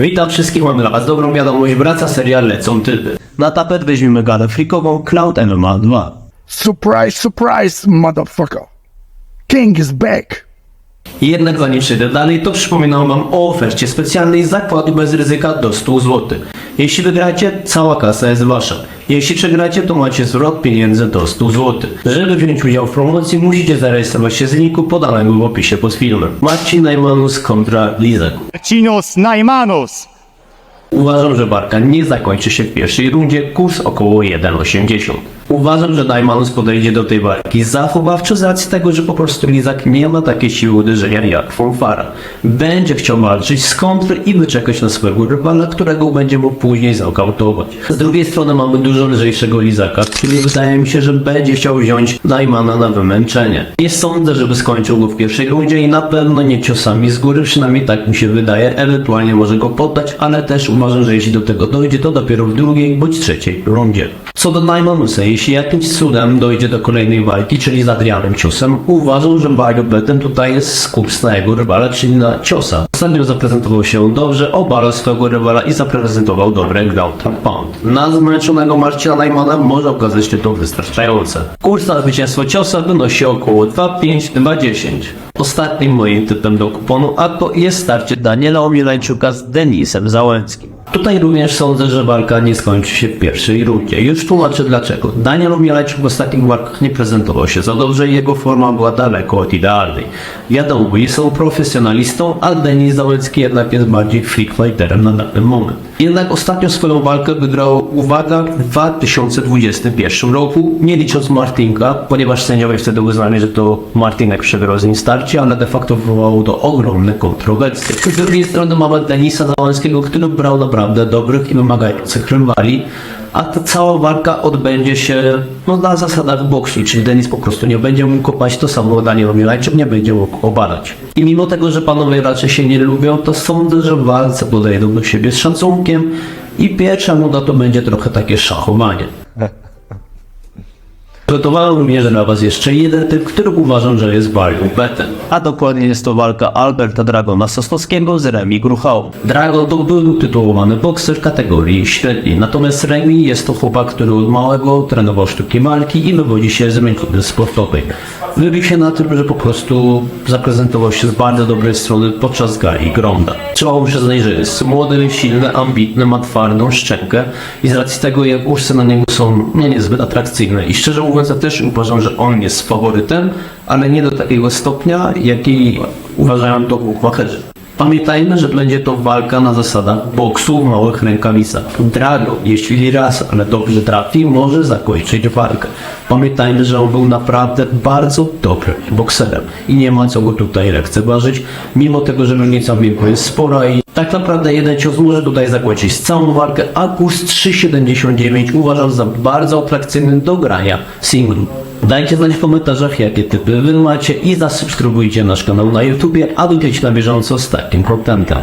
Witam wszystkich, mam dla was dobrą wiadomość, wraca serial Lecą Typy. Na tapet weźmiemy galę frikową Cloud MMA 2. Surprise, surprise, motherfucker. King is back. Jednak zanim przejdę dalej, to przypominam wam o ofercie specjalnej zakładu bez ryzyka do 100 zł. Jeśli wygracie, cała kasa jest wasza. Jeśli przegracie, to macie zwrot pieniędzy do 100 zł. Żeby wziąć udział w promocji, musicie zarejestrować się z linku podanego w opisie pod filmem. Marcin Najmanus kontra Lizak. Chinos Naimanos. Uważam, że Barka nie zakończy się w pierwszej rundzie, kurs około 1,80. Uważam, że Najmanus podejdzie do tej walki zachowawczo z racji tego, że po prostu Lizak nie ma takiej siły uderzenia jak Fonfara. Będzie chciał walczyć z kontry i wyczekać na swojego rywala, którego będzie mógł później zaokautować. Z drugiej strony mamy dużo lżejszego Lizaka, który wydaje mi się, że będzie chciał wziąć Najmana na wymęczenie. Nie sądzę, żeby skończył go w pierwszej rundzie i na pewno nie ciosami z góry, przynajmniej tak mi się wydaje, ewentualnie może go poddać, ale też uważam, że jeśli do tego dojdzie, to dopiero w drugiej bądź trzeciej rundzie. Co do Najmanusa, jeśli jakimś cudem dojdzie do kolejnej walki, czyli z Adrianem ciosem, uważam, że Barbetem tutaj jest skurs na jego rywala, czyli na ciosa. Ostatnio zaprezentował się dobrze, obalał swojego rywala i zaprezentował dobre ground and pound. Na zmęczonego Marcina Najmana może okazać się to wystarczające. Kurs na zwycięstwo ciosa wynosi około 2,5-2,10. Ostatnim moim typem do kuponu a to jest starcie Daniela Omielańczuka z Denisem Załęckim. Tutaj również sądzę, że walka nie skończy się w pierwszej rundzie. Już tłumaczę dlaczego. Daniel Omielańczuk w ostatnich walkach nie prezentował się za dobrze i jego forma była daleko od idealnej. Wiadomo, jest on profesjonalistą, a Denis Załęcki jednak jest bardziej freak na dany moment. Jednak ostatnio swoją walkę wygrał, uwaga, w 2021 roku, nie licząc Martinka, ponieważ sędziowie wtedy uznali, że to Martinek przegrał z nim starcie, ale de facto wywołało to ogromne kontrowersje. Z drugiej strony mamy Denisa Załęckiego, który brał naprawdę dobrych i wymagających rywali, a ta cała walka odbędzie się no, na zasadach boksu, czyli Denis po prostu nie będzie mógł kopać, to samo Daniel Omielańczyk nie będzie mógł obalać. I mimo tego, że panowie raczej się nie lubią, to sądzę, że w walce podejdą do siebie z szacunkiem i pierwsza nuda to będzie trochę takie szachowanie. Przygotowałem również dla Was jeszcze jeden typ, który uważam, że jest value betem. A dokładnie jest to walka Alberta Dragona Sosnowskiego z Remi Gruchał. Dragon to był tytułowany bokser w kategorii średniej, natomiast Remi jest to chłopak, który od małego trenował sztuki walki i wywodzi się z rynku sportowej. Wybił się na tym, że po prostu zaprezentował się z bardzo dobrej strony podczas gali Gronda. Trzeba przyznać, że jest młody, silny, ambitny, ma twardą szczękę i z racji tego jak uszce na niego są nie niezbyt atrakcyjne. I szczerze mówiąc, ja też uważam, że on jest faworytem, ale nie do takiego stopnia, jaki uważają to bukmacherzy. Pamiętajmy, że będzie to walka na zasadach boksu w małych rękawicach. Drago, jeśli raz, ale dobrze trafi, może zakończyć walkę. Pamiętajmy, że on był naprawdę bardzo dobrym bokserem i nie ma co go tutaj lekceważyć, mimo tego, że różnica w wieku jest spora i tak naprawdę jeden cios może tutaj zakończyć całą walkę, a kurs 3,79 uważam za bardzo atrakcyjny do grania singlu. Dajcie znać w komentarzach, jakie typy wy macie i zasubskrybujcie nasz kanał na YouTubie, aby być na bieżąco z takim contentem.